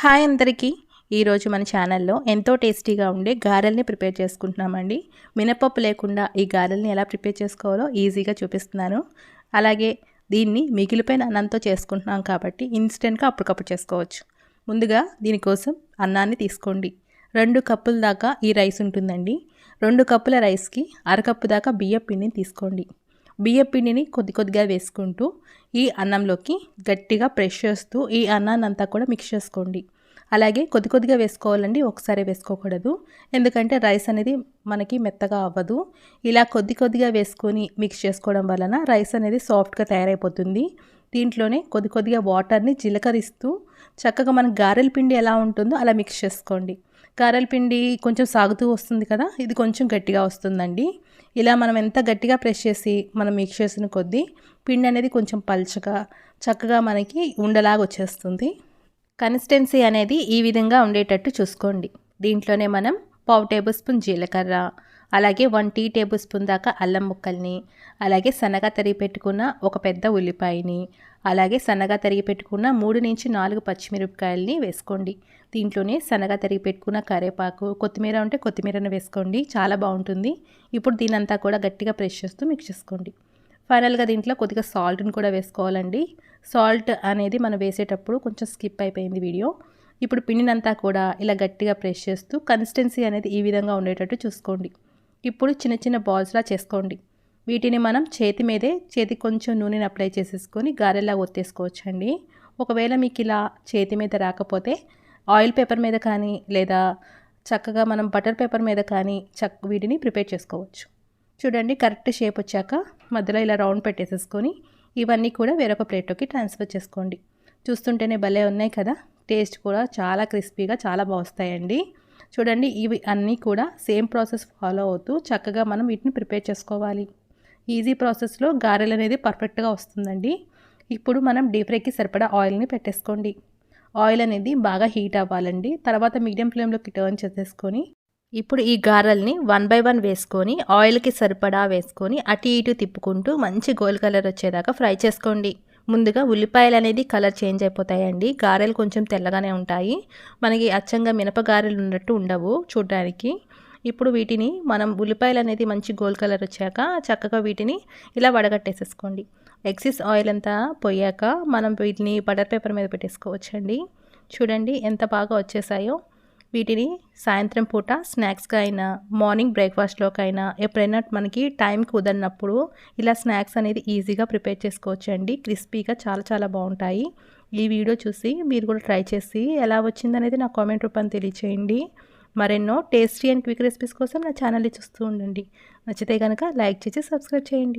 Hi అందరికీ. ఈరోజు మన ఛానల్లో ఎంతో టేస్టీగా ఉండే గారెల్ని ప్రిపేర్ చేసుకుంటున్నామండి. మినపప్పు లేకుండా ఈ గారెల్ని ఎలా ప్రిపేర్ చేసుకోవాలో ఈజీగా చూపిస్తున్నాను. అలాగే దీన్ని మిగిలిపోయిన అన్నంతో చేసుకుంటున్నాం కాబట్టి ఇన్స్టెంట్గా అప్పటికప్పుడు చేసుకోవచ్చు. ముందుగా దీనికోసం అన్నాన్ని తీసుకోండి. రెండు కప్పుల దాకా ఈ రైస్ ఉంటుందండి. రెండు కప్పుల రైస్కి అరకప్పు దాకా బియ్య పిండిని తీసుకోండి. బియ్యపిండిని కొద్ది కొద్దిగా వేసుకుంటూ ఈ అన్నంలోకి గట్టిగా ప్రెష్ చేస్తూ ఈ అన్నాన్ని అంతా కూడా మిక్స్ చేసుకోండి. అలాగే కొద్ది కొద్దిగా వేసుకోవాలండి ఒకసారి వేసుకోకూడదు. ఎందుకంటే రైస్ అనేది మనకి మెత్తగా అవ్వదు. ఇలా కొద్ది కొద్దిగా వేసుకొని మిక్స్ చేసుకోవడం వలన రైస్ అనేది సాఫ్ట్గా తయారైపోతుంది. దీంట్లోనే కొద్ది కొద్దిగా వాటర్ని జీలకరిస్తూ చక్కగా మన గారెల పిండి ఎలా ఉంటుందో అలా మిక్స్ చేసుకోండి. గారెల పిండి కొంచెం సాగుతూ వస్తుంది కదా ఇది కొంచెం గట్టిగా వస్తుందండి. ఇలా మనం ఎంత గట్టిగా ప్రెస్ చేసి మనం మిక్స్ చేసిన కొద్దీ పిండి అనేది కొంచెం పల్చగా చక్కగా మనకి ఉండలాగా వచ్చేస్తుంది. కన్సిస్టెన్సీ అనేది ఈ విధంగా ఉండేటట్టు చూసుకోండి. దీంట్లోనే మనం పావు టేబుల్ స్పూన్ జీలకర్ర అలాగే వన్ టీ టేబుల్ స్పూన్ దాకా అల్లం ముక్కల్ని అలాగే సన్నగా తరిగి పెట్టుకున్న ఒక పెద్ద ఉల్లిపాయని అలాగే సన్నగా తరిగి పెట్టుకున్న మూడు నుంచి నాలుగు పచ్చిమిరపకాయలని వేసుకోండి. దీంట్లోనే సన్నగా తరిగి పెట్టుకున్న కరివేపాకు కొత్తిమీర ఉంటే కొత్తిమీరను వేసుకోండి. చాలా బాగుంటుంది. ఇప్పుడు దీనంతా కూడా గట్టిగా ప్రెస్ చేస్తూ మిక్స్ చేసుకోండి. ఫైనల్గా దీంట్లో కొద్దిగా సాల్ట్ని కూడా వేసుకోవాలండి. సాల్ట్ అనేది మనం వేసేటప్పుడు కొంచెం స్కిప్ అయిపోయింది వీడియో. ఇప్పుడు పిండినంతా కూడా ఇలా గట్టిగా ప్రెస్ చేస్తూ కన్సిస్టెన్సీ అనేది ఈ విధంగా ఉండేటట్టు చూసుకోండి. ఇప్పుడు చిన్న చిన్న బాల్స్లా చేసుకోండి. వీటిని మనం చేతి మీదే చేతి కొంచెం నూనెని అప్లై చేసేసుకొని గారెలా ఒత్తేసుకోవచ్చండి. ఒకవేళ మీకు ఇలా చేతి మీద రాకపోతే ఆయిల్ పేపర్ మీద కానీ లేదా చక్కగా మనం బటర్ పేపర్ మీద కానీ చక్ వీటిని ప్రిపేర్ చేసుకోవచ్చు. చూడండి కరెక్ట్ షేప్ వచ్చాక మధ్యలో ఇలా రౌండ్ పెట్టేసేసుకొని ఇవన్నీ కూడా వేరొక ప్లేట్లోకి ట్రాన్స్ఫర్ చేసుకోండి. చూస్తుంటేనే భలే ఉన్నాయి కదా? టేస్ట్ కూడా చాలా క్రిస్పీగా చాలా బాగుస్తాయండి చూడండి ఇవి అన్నీ కూడా సేమ్ ప్రాసెస్ ఫాలో అవుతూ చక్కగా మనం వీటిని ప్రిపేర్ చేసుకోవాలి. ఈజీ ప్రాసెస్లో గారెలు అనేది పర్ఫెక్ట్గా వస్తుందండి. ఇప్పుడు మనం డీప్ ఫ్రైకి సరిపడా ఆయిల్ని పెట్టేసుకోండి. ఆయిల్ అనేది బాగా హీట్ అవ్వాలండి. తర్వాత మీడియం ఫ్లేమ్లోకి టర్న్ చేసేసుకొని ఇప్పుడు ఈ గారెల్ని వన్ బై వన్ వేసుకొని ఆయిల్కి సరిపడా వేసుకొని అటు ఇటు తిప్పుకుంటూ మంచి గోల్డ్ కలర్ వచ్చేదాకా ఫ్రై చేసుకోండి. ముందుగా ఉల్లిపాయలు అనేది కలర్ చేంజ్ అయిపోతాయండి. గారెలు కొంచెం తెల్లగానే ఉంటాయి. మనకి అచ్చంగా మినప గారెలు ఉన్నట్టు ఉండవు చూడడానికి. ఇప్పుడు వీటిని మనం ఉల్లిపాయలు అనేది మంచి గోల్డ్ కలర్ వచ్చాక చక్కగా వీటిని ఇలా వడగట్టేసేసుకోండి. ఎక్సిస్ ఆయిల్ అంతా పోయాక మనం వీటిని బటర్ పేపర్ మీద పెట్టేసుకోవచ్చండి. చూడండి ఎంత బాగా వచ్చేసాయో. వీటిని సాయంత్రం పూట స్నాక్స్గా అయినా మార్నింగ్ బ్రేక్ఫాస్ట్లోకి అయినా ఎప్పుడైనా మనకి టైం కుదరినప్పుడు ఇలా స్నాక్స్ అనేది ఈజీగా ప్రిపేర్ చేసుకోవచ్చు అండి క్రిస్పీగా చాలా చాలా బాగుంటాయి. ఈ వీడియో చూసి మీరు కూడా ట్రై చేసి ఎలా వచ్చిందనేది నా కామెంట్ రూపాన్ని తెలియచేయండి. మరెన్నో టేస్టీ అండ్ క్విక్ రెసిపీస్ కోసం నా ఛానల్ని చూస్తూ ఉండండి. నచ్చితే కనుక లైక్ చేసి సబ్స్క్రైబ్ చేయండి.